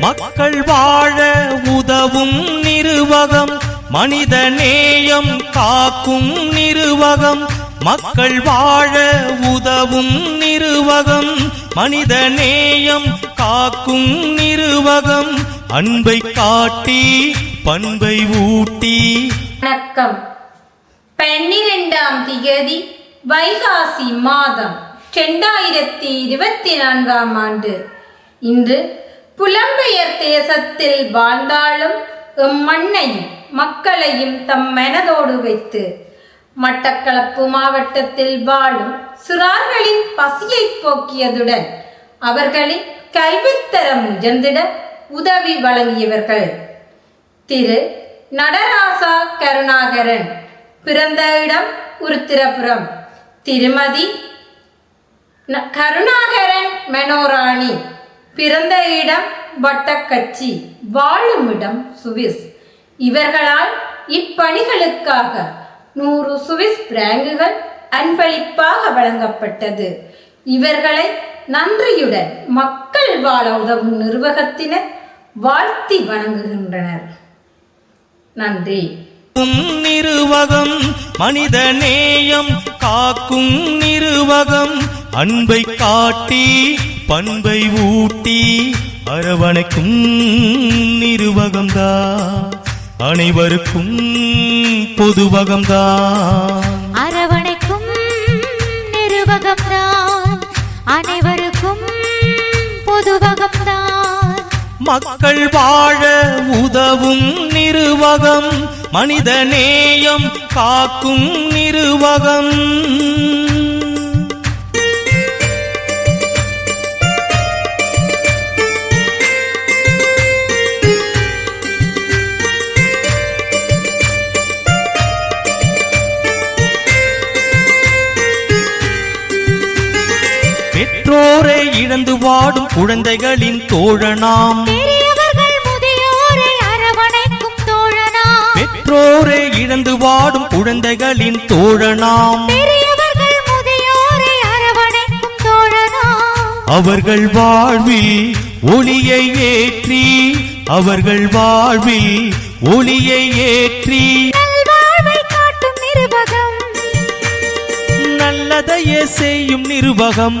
மக்கள் வாழ உதவும் நிருவகம் மனித நேயம் காக்கும் நிருவகம். மக்கள் வாழ உதவும் நிருவகம் மனித நேயம் காக்கும் நிருவகம். அன்பை காட்டி பண்பை ஊட்டி. வணக்கம். பன்னிரெண்டாம் திகதி வைகாசி மாதம் இரண்டாயிரத்தி இருபத்தி நான்காம் ஆண்டு. இன்று புலம்பெயர் தேசத்தில் வாழ்ந்தாலும் எம் மண்ணையும் மக்களையும் தம் மனதோடு வைத்து மட்டக்களப்பு மாவட்டத்தில் வாழும் சிறார்களின் பசியை போக்கியதுடன் அவர்களின் கல்வித்தரம் உயர்ந்திட உதவி வழங்கியவர்கள். திரு. நடராசா கருணாகரன் பிறந்த இடம் உருத்திரபுரம். திருமதி. ந- கருணாகரன் மனோராணி. பிறந்த இடம் வட்டக்கச்சி வாழும் இடம் சுவிஸ். இவர்களால் இப்பணிகளுக்காக நூறு சுவிஸ் பிராங்குகள் அன்பளிப்பாக வழங்கப்பட்டது. இவர்களை நன்றியுடன் மக்கள் வாழ உதவும் நிர்வாகத்தினர் வாழ்த்தி வணங்குகின்றனர். நன்றி. காக்கும் நிருவகம் மனித நேயம் காக்கும் நிருவகம் அன்பை காட்டி பண்பை ஊட்டி அரவணைக்கும் நிருவகம்தான் அனைவருக்கும் பொதுவகம்தான் அரவணைக்கும் நிருவகம்தான் அனைவருக்கும் பொதுவகம்தான் மக்கள் வாழ உதவும் நிருவகம் மனித நேயம் காக்கும் நிருவகம். பெற்றோரை இழந்து வாடும் குழந்தைகளின் தோழனாம். பெற்றோரை இழந்து வாடும் குழந்தைகளின் தோழனாம். அவர்கள் வாழ்வில் ஒளியை ஏற்றி அவர்கள் வாழ்வில் ஒளியை ஏற்றி நிருபகம் நல்லதையே செய்யும் நிர்வாகம்.